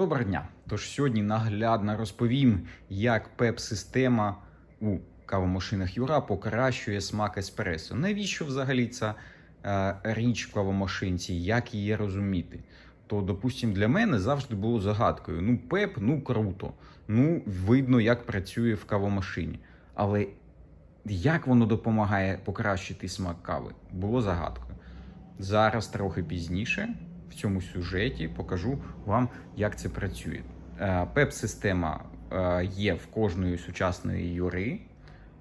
Доброго дня! Тож сьогодні наглядно розповім, як ПЕП-система у кавомашинах Юра покращує смак еспресо. Навіщо взагалі ця е, річ в кавомашинці, як її розуміти? То, допустим, для мене завжди було загадкою: ну, ПЕП, ну круто, ну видно, як працює в кавомашині. Але як воно допомагає покращити смак кави, було загадкою. Зараз трохи пізніше в цьому сюжеті покажу вам, як це працює. Е, ПЕП-система е, є в кожної сучасної юри.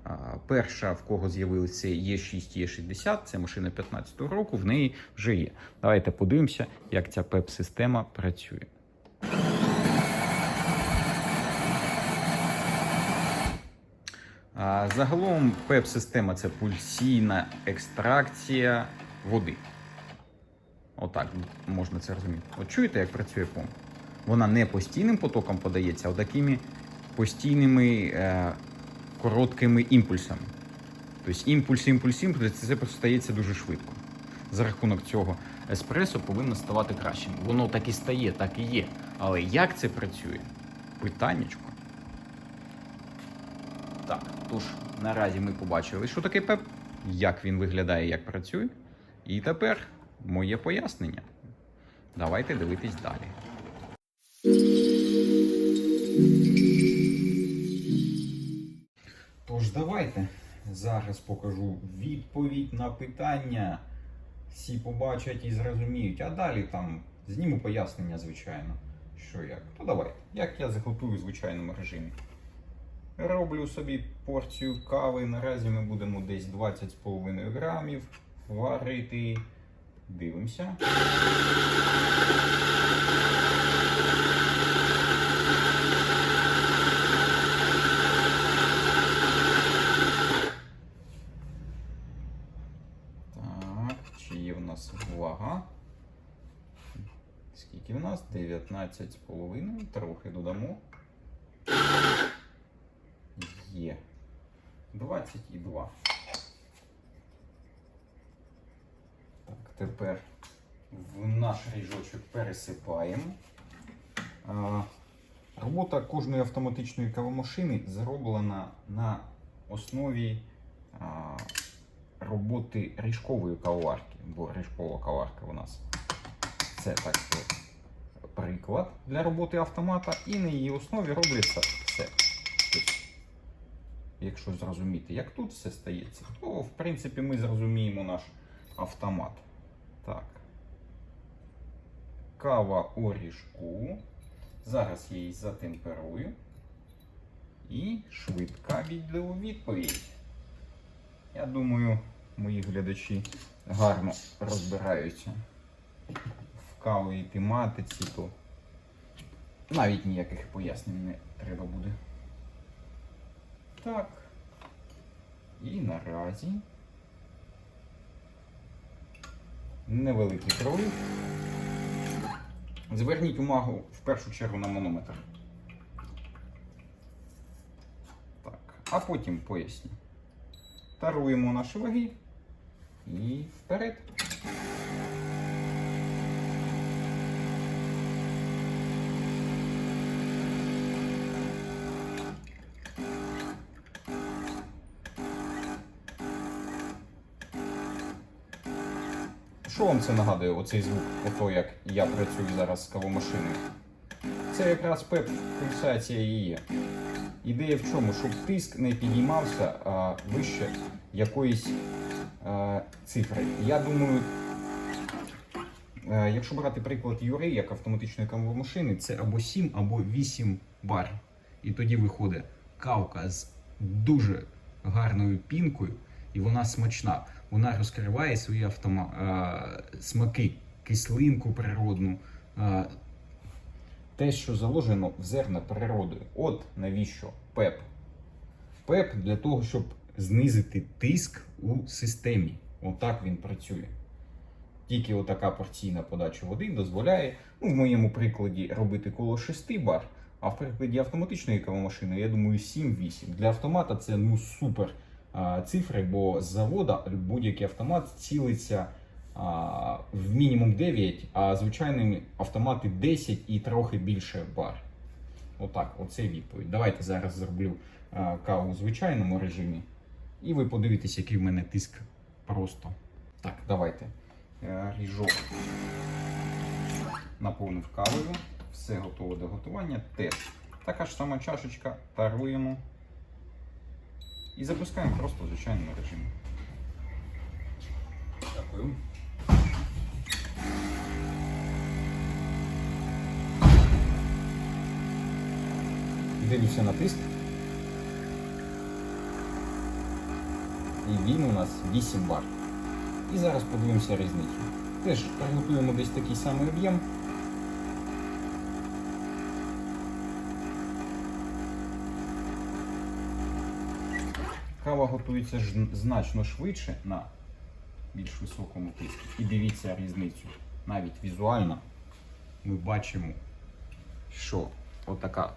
Е, Перша, в кого з'явилися Є6, Є60, це машина 15-го року, в неї вже є. Давайте подивимося, як ця ПЕП-система працює. Загалом ПЕП-система це пульсійна екстракція води. Отак можна це розуміти. От чуєте, як працює помп? Вона не постійним потоком подається, а такими постійними е, короткими імпульсами. Тобто імпульс, імпульс, імпульс, це стається дуже швидко. За рахунок цього еспресо повинно ставати кращим. Воно так і стає, так і є. Але як це працює? Питаннячко. Так, тож наразі ми побачили, що таке ПЕП, як він виглядає, як працює. І тепер моє пояснення. Давайте дивитись далі. Тож давайте зараз покажу відповідь на питання. Всі побачать і зрозуміють. А далі там зніму пояснення, звичайно. Що як. То давайте. Як я заготую в звичайному режимі. Роблю собі порцію кави. Наразі ми будемо десь 20,5 грамів варити. Дивимося. Так, чи є в нас вага? Скільки в нас? 19,5. Трохи додамо. Є. 22. Так, тепер в наш ріжочок пересипаємо. Робота кожної автоматичної кавомашини зроблена на основі роботи ріжкової кавоварки, бо ріжкова каварка у нас це так приклад для роботи автомата, і на її основі робляться все. Тобто, якщо зрозуміти, як тут все стається, то в принципі ми зрозуміємо наш автомат. Так. Кава у ріжку. Зараз я її затемперую. І швидка відповідь. Я думаю, мої глядачі гарно розбираються в кавовій тематиці, то навіть ніяких пояснень не треба буде. Так. І наразі невеликий пролив. Зверніть увагу в першу чергу на манометр. Так, а потім поясню. Таруємо наші ваги і вперед. Що вам це нагадує, оцей звук, ото як я працюю зараз з кавомашиною? Це якраз пеп пульсація є. Ідея в чому? Щоб тиск не підіймався а, вище якоїсь а, цифри. Я думаю, а, якщо брати приклад Юри як автоматичної кавомашини, це або 7, або 8 бар. І тоді виходить кавка з дуже гарною пінкою, і вона смачна. Вона розкриває свої автома... а, смаки, кислинку природну, а, те, що заложено в зерна природою. От навіщо ПЕП? ПЕП для того, щоб знизити тиск у системі. Отак він працює. Тільки отака порційна подача води дозволяє, ну, в моєму прикладі, робити коло 6 бар, а в прикладі автоматичної кавомашини, я думаю, 7-8. Для автомата це ну супер цифри, бо з завода будь-який автомат цілиться в мінімум 9, а звичайними автомати 10 і трохи більше бар. Отак, оце відповідь. Давайте зараз зроблю каву у звичайному режимі. І ви подивитесь, який в мене тиск просто. Так, давайте. Е, Ріжок наповнив кавою. Все готове до готування. Теж така ж сама чашечка. Таруємо. І запускаємо просто в звичайному режимі. Дякую. На тиск. І він у нас 8 бар. І зараз подивимося різницю. Теж приготуємо десь такий самий об'єм. Кава готується значно швидше на більш високому тиску. І дивіться різницю. Навіть візуально ми бачимо, що отака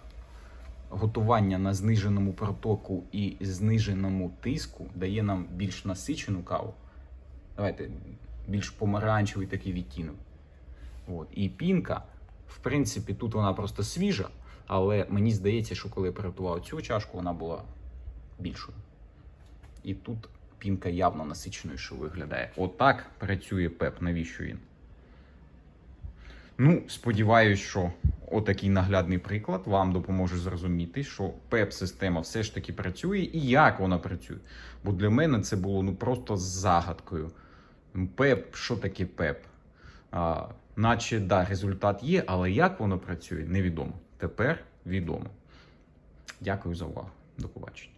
готування на зниженому протоку і зниженому тиску дає нам більш насичену каву. Давайте більш помаранчевий такий відтінок. От. І пінка, в принципі, тут вона просто свіжа, але мені здається, що коли я приготував цю чашку, вона була більшою. І тут пінка явно насиченою виглядає. Отак працює пеп. Навіщо він? Ну, сподіваюсь, що отакий наглядний приклад вам допоможе зрозуміти, що ПЕП-система все ж таки працює і як вона працює. Бо для мене це було ну просто загадкою. ПЕП, що таке ПЕП? А, наче да, результат є, але як воно працює, невідомо. Тепер відомо. Дякую за увагу. До побачення.